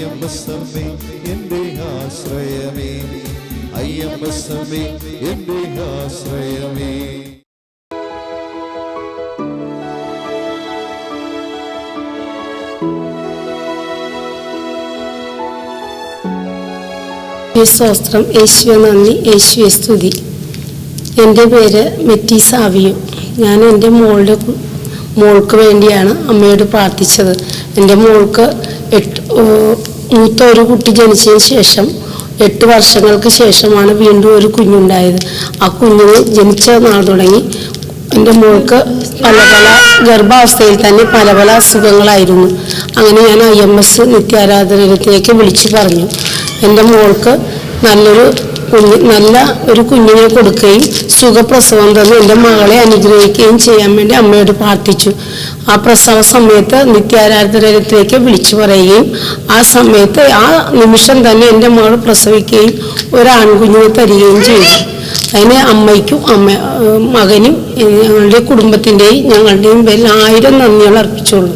അയ്യമ്പസമ്മേ എന്റെ ആശ്രയമേ. അയ്യമ്പസമ്മേ എന്റെ ആശ്രയമേ. സ്വസ്ത്രം യേശുവെ നന്ദി യേശുവെ സ്തുതി. എന്റെ പേര് മെറ്റി സാവിയു ഞാൻ എന്റെ മോളുടെ മോൾക്ക് വേണ്ടിയാണ് അമ്മയോട് പ്രാർത്ഥിച്ചത്. എന്റെ മോൾക്ക് എട്ട് മൂത്ത ഒരു കുട്ടി ജനിച്ചതിന് ശേഷം എട്ട് വർഷങ്ങൾക്ക് ശേഷമാണ് വീണ്ടും ഒരു കുഞ്ഞുണ്ടായത്. ആ കുഞ്ഞിന് ജനിച്ച നാൾ തുടങ്ങി എന്റെ മോൾക്ക് പല പല ഗർഭാവസ്ഥയിൽ തന്നെ പല പല അസുഖങ്ങളായിരുന്നു. അങ്ങനെ ഞാൻ ഐ എം എസ് നിത്യാരാധനത്തിലേക്ക് വിളിച്ചു പറഞ്ഞു. എന്റെ മോൾക്ക് നല്ലൊരു കുഞ്ഞ് നല്ല ഒരു കുഞ്ഞിനെ കൊടുക്കുകയും സുഖപ്രസവം തന്ന് എന്റെ മകളെ അനുഗ്രഹിക്കുകയും ചെയ്യാൻ വേണ്ടി അമ്മയോട് പ്രാർത്ഥിച്ചു. ആ പ്രസവ സമയത്ത് നിത്യാരാധനത്തിലേക്ക് വിളിച്ചു പറയുകയും ആ സമയത്ത് ആ നിമിഷം തന്നെ എന്റെ മകൾ പ്രസവിക്കുകയും ഒരാൺകുഞ്ഞിനെ തരികയും ചെയ്തു. അതിന് അമ്മയ്ക്കും അമ്മ മകനും ഞങ്ങളുടെ കുടുംബത്തിന്റെയും ഞങ്ങളുടെയും പേരിൽ ആയിരം നന്ദികൾ അർപ്പിച്ചോളൂ